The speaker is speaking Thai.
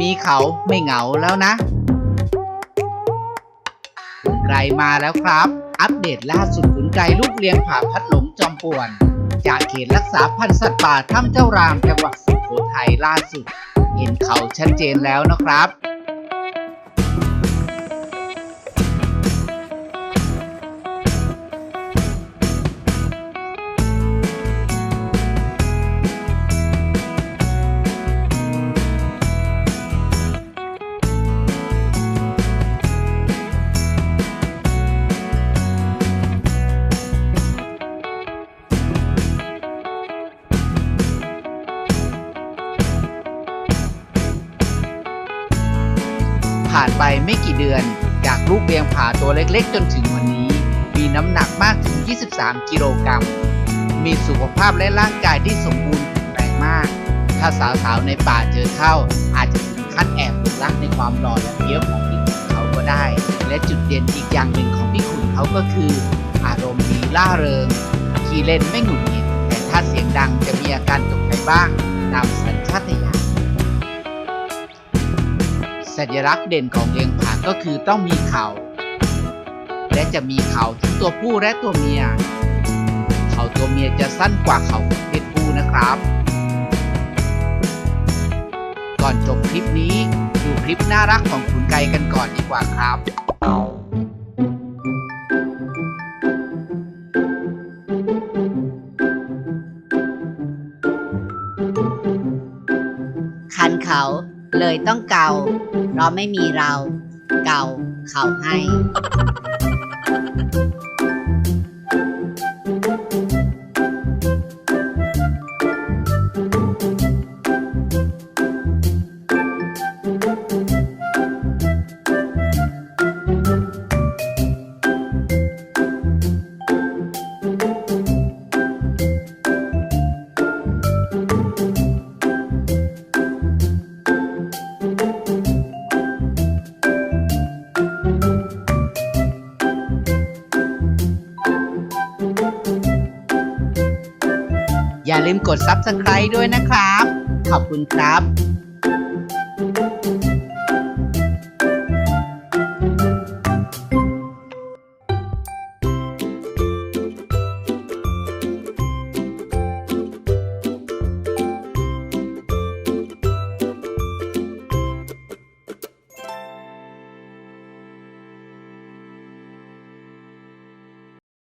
มีเขาไม่เหงาแล้วนะคุณไกรมาแล้วครับ อัปเดตล่าสุดขุนไกรลูกเลี้ยงผาพัดหลงจอมป่วน จากเขตรักษาพันธุ์สัตว์ป่าถ้ำเจ้ารามจังหวัดสุโขทัยล่าสุด เห็นเขาชัดเจนแล้วนะครับ ผ่านไปไม่กี่เดือน จากลูกเลี้ยงผาตัวเล็กๆ จนถึงวันนี้ มีน้ำหนักมากถึง 23 กิโลกรัม มีสุขภาพและร่างกายที่สมบูรณ์แข็งแรงมาก ถ้าสาวๆในป่าเจอเข้า อาจจะถึงขั้นแอบหลงรักในความหล่อและเฟี้ยวของพี่ขุนเขาก็ได้ และจุดเด่นอีกอย่างหนึ่งของพี่ขุนเขาก็คือ อารมณ์ดีล่าเริงขี่เล่นไม่หงุดหงิด แต่ถ้าเสียงดังจะมีอาการตกใจบ้าง ตามสัญชาตญาณ สัญลักษณ์เด่นของเลี้ยงผาก็คือต้องมีเขา และจะมีเขาทั้งตัวผู้และตัวเมีย เขาตัวเมียจะสั้นกว่าเขาเพศผู้นะครับ ก่อนจบคลิปนี้ดูคลิปน่ารักของคุณไก่กันก่อนดีกว่าครับคันเขา เลยต้องเกาเพราะไม่มีเราเกาเขาให้ อย่าลืมกด Subscribe ด้วยนะครับ ขอบคุณครับ